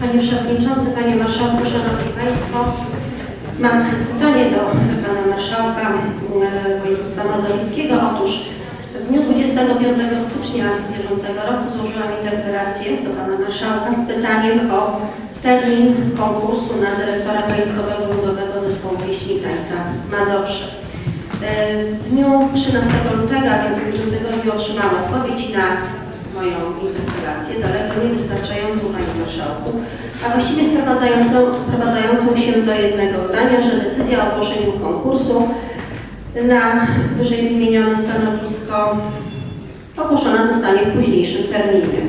Panie Przewodniczący, Panie Marszałku, Szanowni Państwo. Mam pytanie do Pana Marszałka e, Województwa Mazowieckiego. Otóż w dniu 25 stycznia bieżącego roku złożyłam interpelację do Pana Marszałka z pytaniem o termin konkursu na dyrektora Państwowego Ludowego Zespołu Pieśni i Tańca Mazowsze. E, W dniu 13 lutego, a więc w ubiegłym tygodniu otrzymałam odpowiedź na moją interpelację, daleko niewystarczającą Panie Marszałku, a właściwie sprowadzającą, sprowadzającą się do jednego zdania, że decyzja o ogłoszeniu konkursu na wyżej wymienione stanowisko ogłoszona zostanie w późniejszym terminie.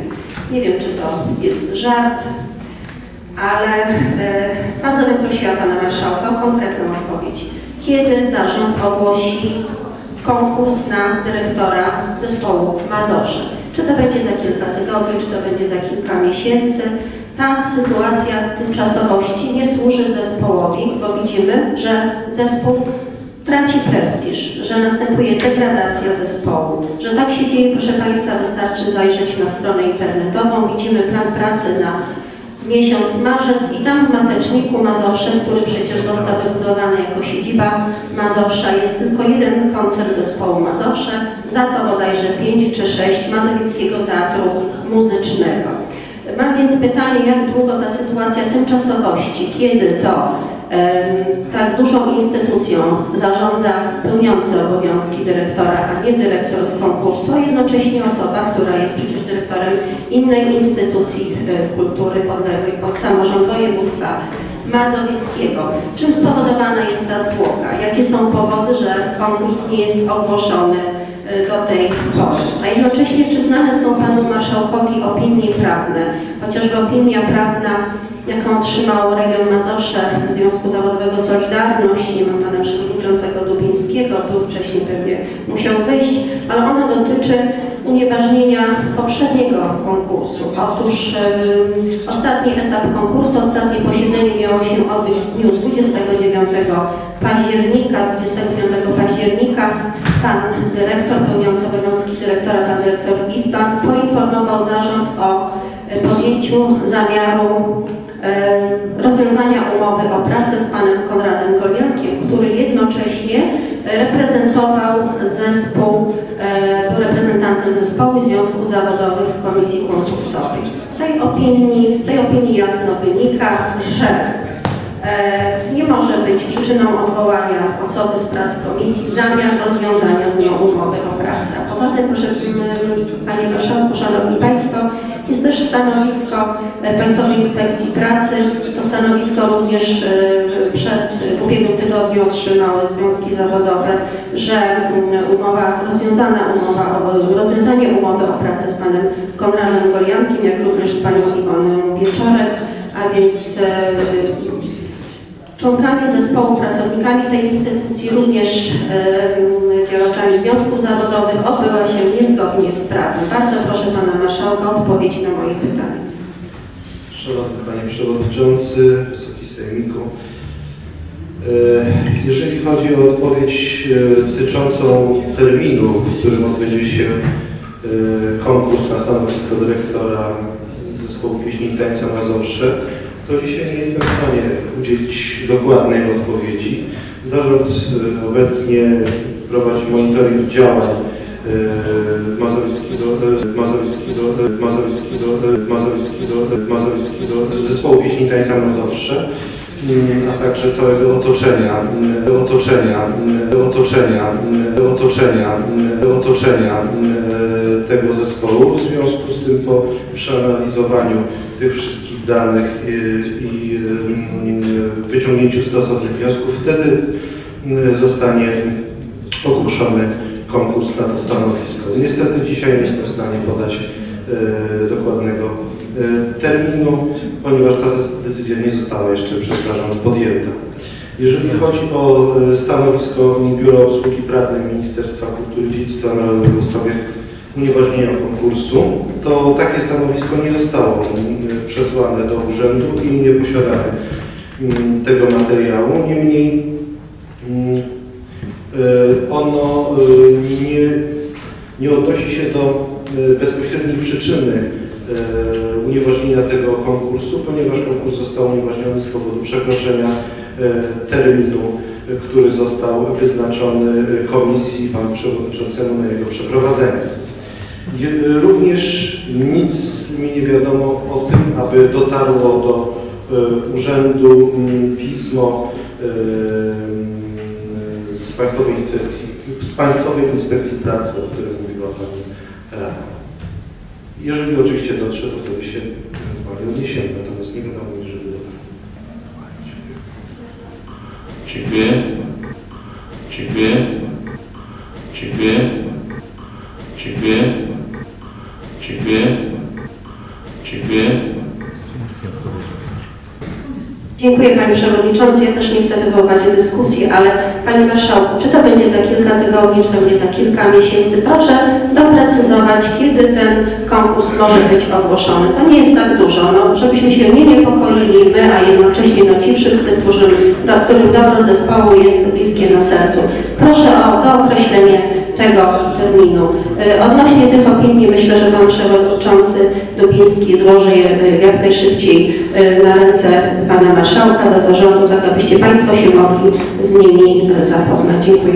Nie wiem, czy to jest żart, ale e, bardzo bym prosiła Pana Marszałka o konkretną odpowiedź. Kiedy zarząd ogłosi konkurs na dyrektora zespołu Mazowsze? Czy to będzie za kilka tygodni, czy to będzie za kilka miesięcy? Ta sytuacja tymczasowości nie służy zespołowi, bo widzimy, że zespół traci prestiż, że następuje degradacja zespołu, że tak się dzieje, proszę Państwa, wystarczy zajrzeć na stronę internetową, widzimy plan pracy na miesiąc marzec i tam w Mateczniku Mazowsze, który przecież został wybudowany jako siedziba Mazowsza, jest tylko jeden koncert zespołu Mazowsze, za to bodajże pięć czy sześć Mazowieckiego Teatru Muzycznego. Mam więc pytanie, jak długo ta sytuacja tymczasowości, kiedy to tak dużą instytucją zarządza pełniący obowiązki dyrektora, a nie dyrektor z konkursu, a jednocześnie osoba, która jest przecież dyrektorem innej instytucji e, kultury podległej pod samorząd województwa mazowieckiego. Czym spowodowana jest ta zwłoka? Jakie są powody, że konkurs nie jest ogłoszony e, do tej pory? A jednocześnie, czy znane są Panu Marszałkowi opinie prawne, chociażby opinia prawna jaką otrzymał region Mazowsze Związku Zawodowego Solidarność. Nie mam pana przewodniczącego Dubińskiego, był wcześniej pewnie musiał wyjść, ale ona dotyczy unieważnienia poprzedniego konkursu. Otóż yy, ostatni etap konkursu, ostatnie posiedzenie miało się odbyć w dniu 29 października. 29 października pan dyrektor, pełniący obowiązki dyrektora, pan dyrektor Izban poinformował zarząd o podjęciu zamiaru rozwiązania umowy o pracę z panem Konradem Goliankiem, który jednocześnie reprezentował zespół, był reprezentantem zespołu związków zawodowych w komisji konkursowej. Z tej opinii, z tej opinii jasno wynika, że być przyczyną odwołania osoby z prac komisji zamiar rozwiązania z nią umowy o pracę. Poza tym, proszę Panie Marszałku, Szanowni Państwo, jest też stanowisko Państwowej Inspekcji Pracy. To stanowisko również e, przed ubiegłym tygodniu otrzymały związki zawodowe, że mm, umowa, rozwiązana umowa, rozwiązanie umowy o pracę z panem Konradem Goliankiem, jak również z panią Iwoną Wieczorek, a więc e, członkami zespołu, pracownikami tej instytucji, również e, działaczami związków zawodowych odbyła się niezgodnie z prawem. Bardzo proszę Pana Marszałka o odpowiedź na moje pytanie. Szanowny Panie Przewodniczący, Wysoki Sejmiku. E, jeżeli chodzi o odpowiedź e, dotyczącą terminu, w którym odbędzie się e, konkurs na stanowisko dyrektora zespołu pieśni tańca Mazowsze, to dzisiaj nie jestem w stanie udzielić dokładnej odpowiedzi. Zarząd e, obecnie prowadzi monitoring działań e, Mazowieckiego, e, Mazowieckiego, Mazowieckiego, Mazowieckiego, Mazowieckiego zespołu pieśni tańca Mazowsze a także całego otoczenia, otoczenia, otoczenia, otoczenia, otoczenia tego zespołu. W związku z tym po przeanalizowaniu tych wszystkich danych i wyciągnięciu stosownych wniosków, wtedy zostanie ogłoszony konkurs na to stanowisko. Niestety dzisiaj nie jestem w stanie podać dokładnego terminu, ponieważ ta decyzja nie została jeszcze przez zarząd podjęta. Jeżeli chodzi o stanowisko Biura Obsługi Prawnej Ministerstwa Kultury i Dziedzictwa Narodowego w sprawie unieważnienia konkursu, to takie stanowisko nie zostało przesłane do urzędu i nie posiadamy mm, tego materiału. Niemniej mm, e, ono e, nie, nie odnosi się do e, bezpośredniej przyczyny unieważnienia tego konkursu, ponieważ konkurs został unieważniony z powodu przekroczenia terminu, który został wyznaczony komisji panu przewodniczącemu na jego przeprowadzenie. Również nic mi nie wiadomo o tym, aby dotarło do e, urzędu mm, pismo e, z Państwowej Inspekcji, z Państwowej Inspekcji Pracy, o którym mówiła Pani Rada. Jeżeli oczywiście dotrze, to wtedy się ewentualnie odniesiemy, natomiast nie wiadomo, jeżeli dotarło. Dziękuję. Dziękuję. Dziękuję. Dziękuję. Dziękuję. Dziękuję. Dziękuję Panie Przewodniczący. Ja też nie chcę wywoływać dyskusji, ale Panie Marszałku, czy to będzie za kilka tygodni, czy to będzie za kilka miesięcy, proszę doprecyzować, kiedy ten konkurs może być ogłoszony. To nie jest tak dużo, no, żebyśmy się nie niepokoili my, a jednocześnie no, ci wszyscy, którzy, do którym dobro zespołu jest bliskie na sercu. Proszę o dookreślenie tego terminu. Y, Odnośnie tych opinii myślę, że Pan Przewodniczący Dubiński złoży je y, jak najszybciej y, na ręce Pana Marszałka do zarządu, tak abyście Państwo się mogli z nimi zapoznać. Dziękuję.